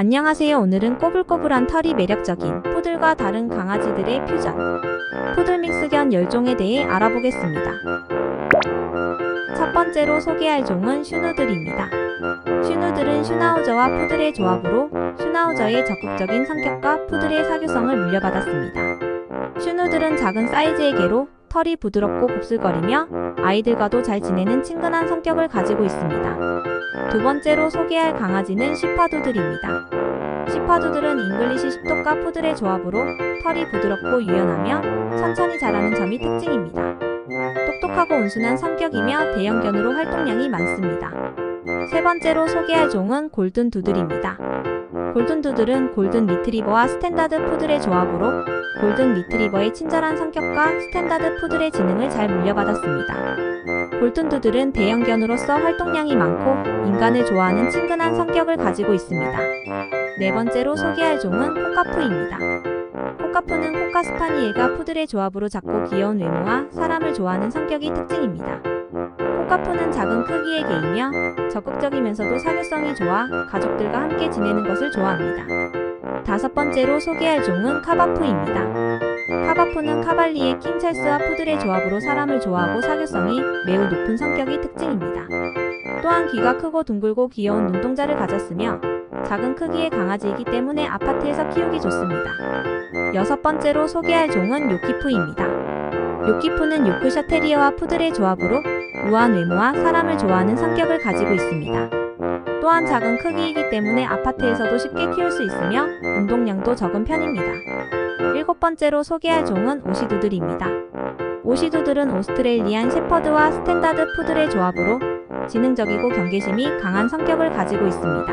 안녕하세요. 오늘은 꼬불꼬불한 털이 매력적인 푸들과 다른 강아지들의 퓨전 푸들 믹스견 10종에 대해 알아보겠습니다. 첫 번째로 소개할 종은 슈누들입니다. 슈누들은 슈나우저와 푸들의 조합으로 슈나우저의 적극적인 성격과 푸들의 사교성을 물려받았습니다. 슈누들은 작은 사이즈의 개로 털이 부드럽고 곱슬거리며 아이들과도 잘 지내는 친근한 성격을 가지고 있습니다. 두 번째로 소개할 강아지는 시파두들입니다. 시파두들은 잉글리시 10톱과 푸들의 조합으로 털이 부드럽고 유연하며 천천히 자라는 점이 특징입니다. 똑똑하고 온순한 성격이며 대형견으로 활동량이 많습니다. 세 번째로 소개할 종은 골든 두들입니다. 골든두들은 골든 리트리버와 스탠다드 푸들의 조합으로 골든 리트리버의 친절한 성격과 스탠다드 푸들의 지능을 잘 물려받았습니다. 골든두들은 대형견으로서 활동량이 많고 인간을 좋아하는 친근한 성격을 가지고 있습니다. 네 번째로 소개할 종은 코카푸입니다. 코카푸는 코카 스파니엘과 푸들의 조합으로 작고 귀여운 외모와 사람을 좋아하는 성격이 특징입니다. 코카푸는 작은 크기의 개이며 적극적이면서도 사교성이 좋아 가족들과 함께 지내는 것을 좋아합니다. 다섯 번째로 소개할 종은 카바푸입니다. 카바푸는 카발리의 킹 찰스와 푸들의 조합으로 사람을 좋아하고 사교성이 매우 높은 성격이 특징입니다. 또한 귀가 크고 둥글고 귀여운 눈동자를 가졌으며 작은 크기의 강아지이기 때문에 아파트에서 키우기 좋습니다. 여섯 번째로 소개할 종은 요키푸입니다. 요키푸는 요크셔 테리어와 푸들의 조합으로 우아한 외모와 사람을 좋아하는 성격을 가지고 있습니다. 또한 작은 크기이기 때문에 아파트에서도 쉽게 키울 수 있으며 운동량도 적은 편입니다. 일곱 번째로 소개할 종은 오시두들입니다. 오시두들은 오스트레일리안 셰퍼드와 스탠다드 푸들의 조합으로 지능적이고 경계심이 강한 성격을 가지고 있습니다.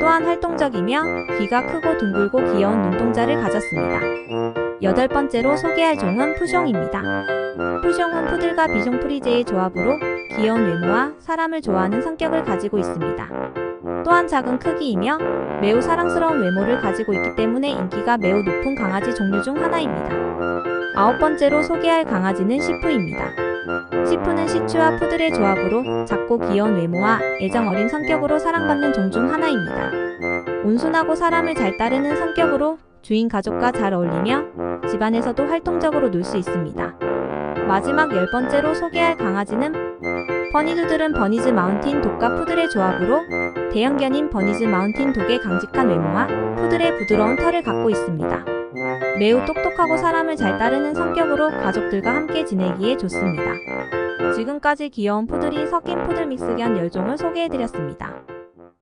또한 활동적이며 귀가 크고 둥글고 귀여운 눈동자를 가졌습니다. 여덟 번째로 소개할 종은 푸숑입니다. 푸숑은 푸들과 비숑 프리제의 조합으로 귀여운 외모와 사람을 좋아하는 성격을 가지고 있습니다. 또한 작은 크기이며 매우 사랑스러운 외모를 가지고 있기 때문에 인기가 매우 높은 강아지 종류 중 하나입니다. 아홉 번째로 소개할 강아지는 시푸입니다. 시푸는 시추와 푸들의 조합으로 작고 귀여운 외모와 애정 어린 성격으로 사랑받는 종 중 하나입니다. 온순하고 사람을 잘 따르는 성격으로 주인 가족과 잘 어울리며 집안에서도 활동적으로 놀 수 있습니다. 마지막 열 번째로 소개할 강아지는 버니두들은 버니즈 마운틴 독과 푸들의 조합으로 대형견인 버니즈 마운틴 독의 강직한 외모와 푸들의 부드러운 털을 갖고 있습니다. 매우 똑똑하고 사람을 잘 따르는 성격으로 가족들과 함께 지내기에 좋습니다. 지금까지 귀여운 푸들이 섞인 푸들 믹스견 10종을 소개해드렸습니다.